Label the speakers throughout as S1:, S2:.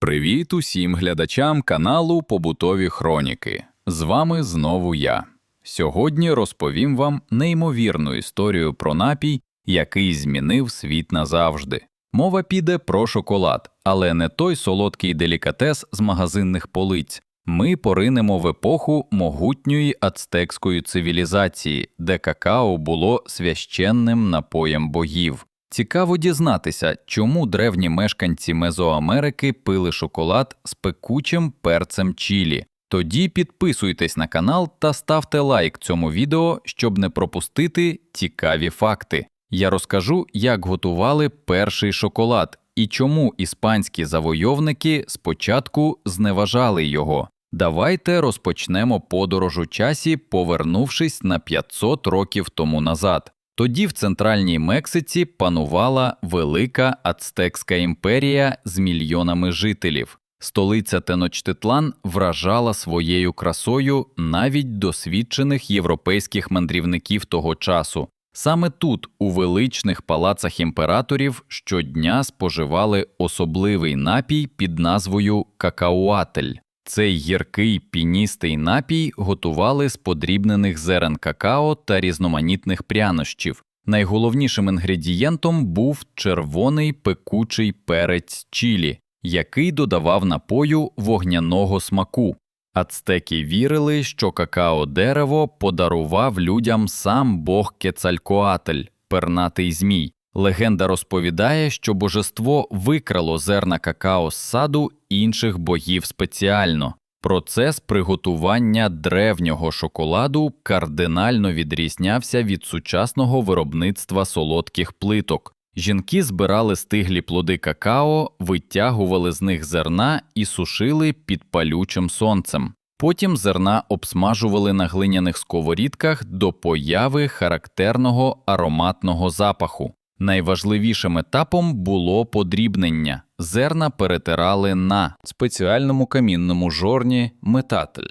S1: Привіт усім глядачам каналу Побутові Хроніки. З вами знову я. Сьогодні розповім вам неймовірну історію про напій, який змінив світ назавжди. Мова піде про шоколад, але не той солодкий делікатес з магазинних полиць. Ми поринемо в епоху могутньої ацтекської цивілізації, де какао було священним напоєм богів. Цікаво дізнатися, чому древні мешканці Мезоамерики пили шоколад з пекучим перцем чілі. Тоді підписуйтесь на канал та ставте лайк цьому відео, щоб не пропустити цікаві факти. Я розкажу, як готували перший шоколад і чому іспанські завойовники спочатку зневажали його. Давайте розпочнемо подорож у часі, повернувшись на 500 років тому назад. Тоді в центральній Мексиці панувала велика ацтекська імперія з мільйонами жителів. Столиця Теночтитлан вражала своєю красою навіть досвідчених європейських мандрівників того часу. Саме тут, у величних палацах імператорів, щодня споживали особливий напій під назвою какауатель. Цей гіркий піністий напій готували з подрібнених зерен какао та різноманітних прянощів. Найголовнішим інгредієнтом був червоний пекучий перець чілі, який додавав напою вогняного смаку. Ацтеки вірили, що какао дерево подарував людям сам бог Кецалькоатель, пернатий змій. Легенда розповідає, що божество викрало зерна какао з саду інших богів спеціально. Процес приготування древнього шоколаду кардинально відрізнявся від сучасного виробництва солодких плиток. Жінки збирали стиглі плоди какао, витягували з них зерна і сушили під палючим сонцем. Потім зерна обсмажували на глиняних сковорідках до появи характерного ароматного запаху. Найважливішим етапом було подрібнення. Зерна перетирали на спеціальному камінному жорні метатель.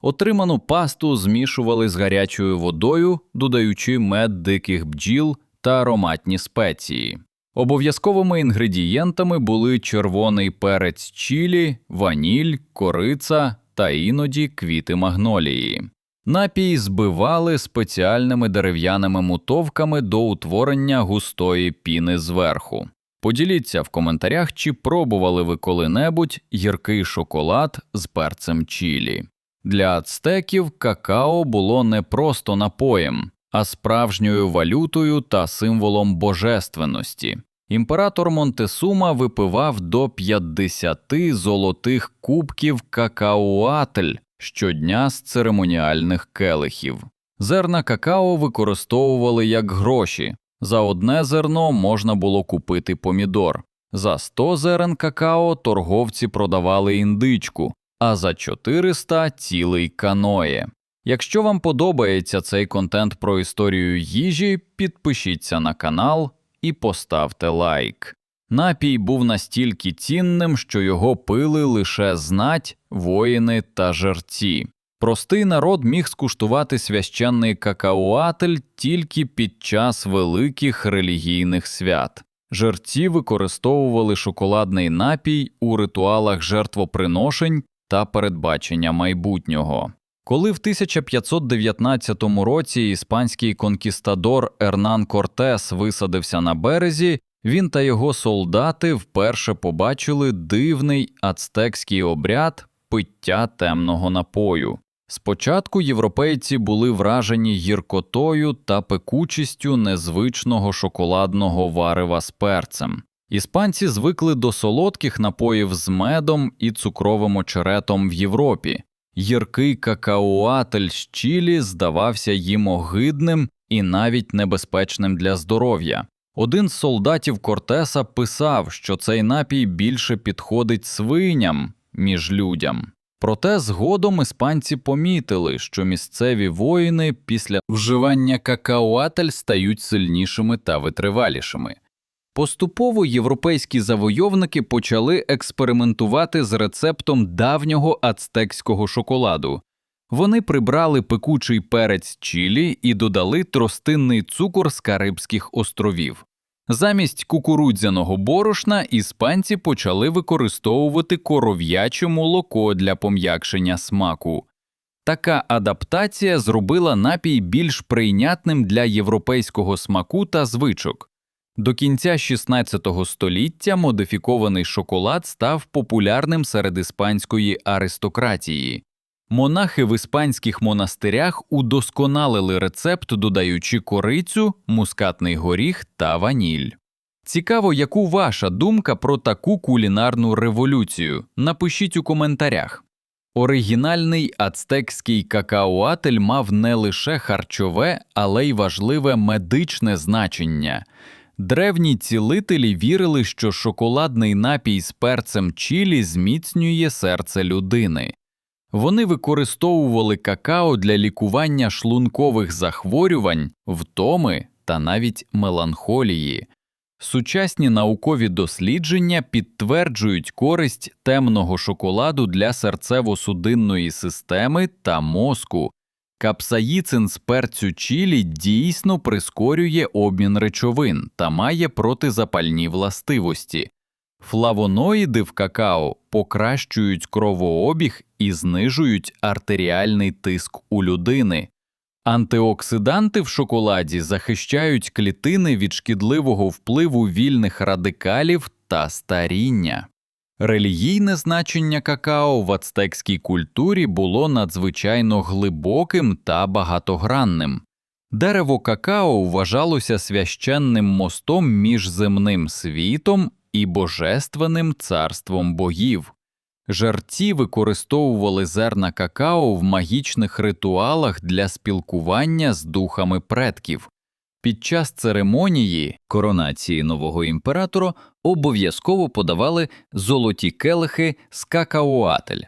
S1: Отриману пасту змішували з гарячою водою, додаючи мед диких бджіл та ароматні спеції. Обов'язковими інгредієнтами були червоний перець чілі, ваніль, кориця та іноді квіти магнолії. Напій збивали спеціальними дерев'яними мутовками до утворення густої піни зверху. Поділіться в коментарях, чи пробували ви коли-небудь гіркий шоколад з перцем чілі. Для ацтеків какао було не просто напоєм, а справжньою валютою та символом божественності. Імператор Монтесума випивав до 50 золотих кубків какауатель щодня з церемоніальних келихів. Зерна какао використовували як гроші. За одне зерно можна було купити помідор, за 100 зерен какао торговці продавали індичку, а за 400 – цілий каноє. Якщо вам подобається цей контент про історію їжі, підпишіться на канал і поставте лайк. Напій був настільки цінним, що його пили лише знать, воїни та жерці. Простий народ міг скуштувати священний какауатель тільки під час великих релігійних свят. Жерці використовували шоколадний напій у ритуалах жертвоприношень та передбачення майбутнього. Коли в 1519 році іспанський конкістадор Ернан Кортес висадився на березі, він та його солдати вперше побачили дивний ацтекський обряд пиття темного напою. Спочатку європейці були вражені гіркотою та пекучістю незвичного шоколадного варева з перцем. Іспанці звикли до солодких напоїв з медом і цукровим очеретом в Європі. Гіркий какауатель з чілі здавався їм огидним і навіть небезпечним для здоров'я. Один з солдатів Кортеса писав, що цей напій більше підходить свиням, між людям. Проте згодом іспанці помітили, що місцеві воїни після вживання какауатель стають сильнішими та витривалішими. Поступово європейські завойовники почали експериментувати з рецептом давнього ацтекського шоколаду. Вони прибрали пекучий перець чілі і додали тростинний цукор з Карибських островів. Замість кукурудзяного борошна іспанці почали використовувати коров'яче молоко для пом'якшення смаку. Така адаптація зробила напій більш прийнятним для європейського смаку та звичок. До кінця 16 століття модифікований шоколад став популярним серед іспанської аристократії. Монахи в іспанських монастирях удосконалили рецепт, додаючи корицю, мускатний горіх та ваніль. Цікаво, яку ваша думка про таку кулінарну революцію? Напишіть у коментарях. Оригінальний ацтекський какаоатель мав не лише харчове, але й важливе медичне значення. Древні цілителі вірили, що шоколадний напій з перцем чілі зміцнює серце людини. Вони використовували какао для лікування шлункових захворювань, втоми та навіть меланхолії. Сучасні наукові дослідження підтверджують користь темного шоколаду для серцево-судинної системи та мозку. Капсаїцин з перцю чілі дійсно прискорює обмін речовин та має протизапальні властивості. Флавоноїди в какао покращують кровообіг і знижують артеріальний тиск у людини. Антиоксиданти в шоколаді захищають клітини від шкідливого впливу вільних радикалів та старіння. Релігійне значення какао в ацтекській культурі було надзвичайно глибоким та багатогранним. Дерево какао вважалося священним мостом між земним світом і божественним царством богів. Жерці використовували зерна какао в магічних ритуалах для спілкування з духами предків. Під час церемонії коронації нового імператора обов'язково подавали золоті келихи з какаоатель.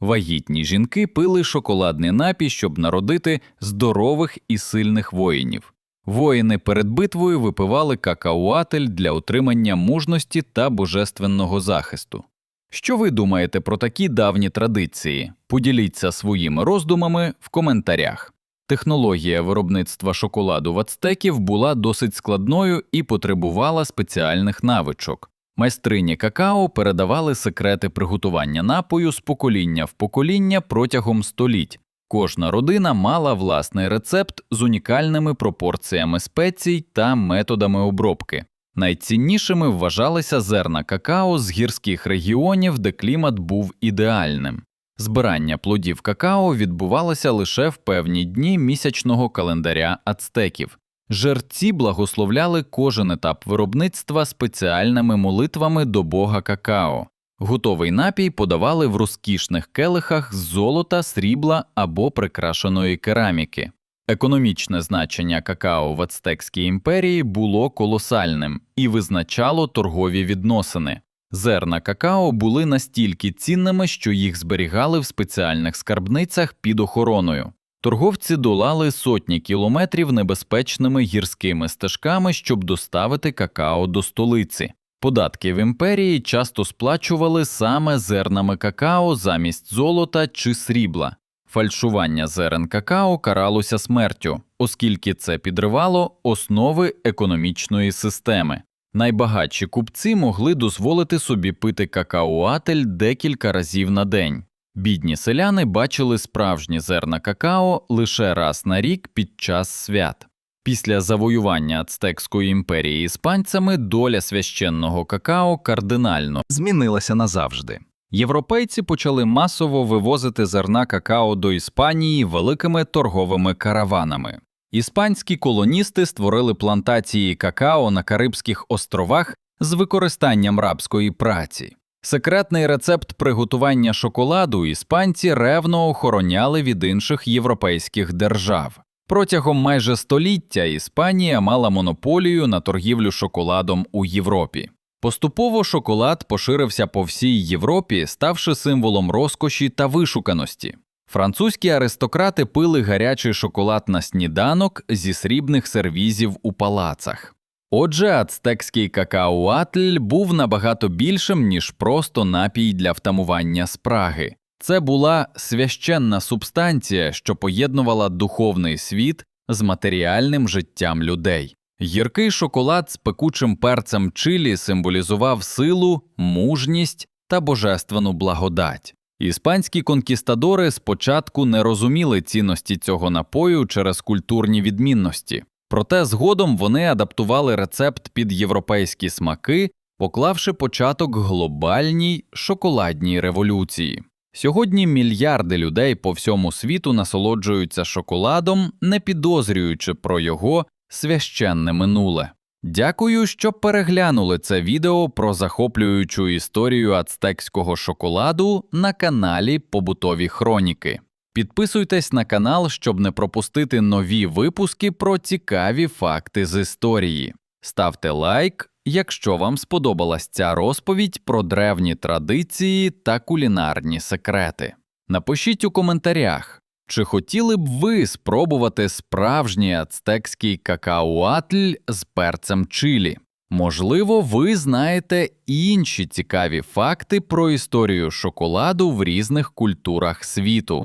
S1: Вагітні жінки пили шоколадний напій, щоб народити здорових і сильних воїнів. Воїни перед битвою випивали какаоатель для отримання мужності та божественного захисту. Що ви думаєте про такі давні традиції? Поділіться своїми роздумами в коментарях. Технологія виробництва шоколаду в ацтеків була досить складною і потребувала спеціальних навичок. Майстрині какао передавали секрети приготування напою з покоління в покоління протягом століть. Кожна родина мала власний рецепт з унікальними пропорціями спецій та методами обробки. Найціннішими вважалися зерна какао з гірських регіонів, де клімат був ідеальним. Збирання плодів какао відбувалося лише в певні дні місячного календаря ацтеків. Жерці благословляли кожен етап виробництва спеціальними молитвами до бога какао. Готовий напій подавали в розкішних келихах з золота, срібла або прикрашеної кераміки. Економічне значення какао в Ацтекській імперії було колосальним і визначало торгові відносини. Зерна какао були настільки цінними, що їх зберігали в спеціальних скарбницях під охороною. Торговці долали сотні кілометрів небезпечними гірськими стежками, щоб доставити какао до столиці. Податки в імперії часто сплачували саме зернами какао замість золота чи срібла. Фальшування зерен какао каралося смертю, оскільки це підривало основи економічної системи. Найбагатші купці могли дозволити собі пити какаоатель декілька разів на день. Бідні селяни бачили справжні зерна какао лише раз на рік під час свят. Після завоювання Ацтекської імперії іспанцями доля священного какао кардинально змінилася назавжди. Європейці почали масово вивозити зерна какао до Іспанії великими торговими караванами. Іспанські колоністи створили плантації какао на Карибських островах з використанням рабської праці. Секретний рецепт приготування шоколаду іспанці ревно охороняли від інших європейських держав. Протягом майже століття Іспанія мала монополію на торгівлю шоколадом у Європі. Поступово шоколад поширився по всій Європі, ставши символом розкоші та вишуканості. Французькі аристократи пили гарячий шоколад на сніданок зі срібних сервізів у палацах. Отже, ацтекський какаоатль був набагато більшим, ніж просто напій для втамування спраги. Це була священна субстанція, що поєднувала духовний світ з матеріальним життям людей. Гіркий шоколад з пекучим перцем чилі символізував силу, мужність та божественну благодать. Іспанські конкістадори спочатку не розуміли цінності цього напою через культурні відмінності, проте згодом вони адаптували рецепт під європейські смаки, поклавши початок глобальній шоколадній революції. Сьогодні мільярди людей по всьому світу насолоджуються шоколадом, не підозрюючи про його священне минуле. Дякую, що переглянули це відео про захоплюючу історію ацтекського шоколаду на каналі Побутові Хроніки. Підписуйтесь на канал, щоб не пропустити нові випуски про цікаві факти з історії. Ставте лайк, якщо вам сподобалась ця розповідь про древні традиції та кулінарні секрети. Напишіть у коментарях, чи хотіли б ви спробувати справжній ацтекський какаоатль з перцем чилі? Можливо, ви знаєте інші цікаві факти про історію шоколаду в різних культурах світу.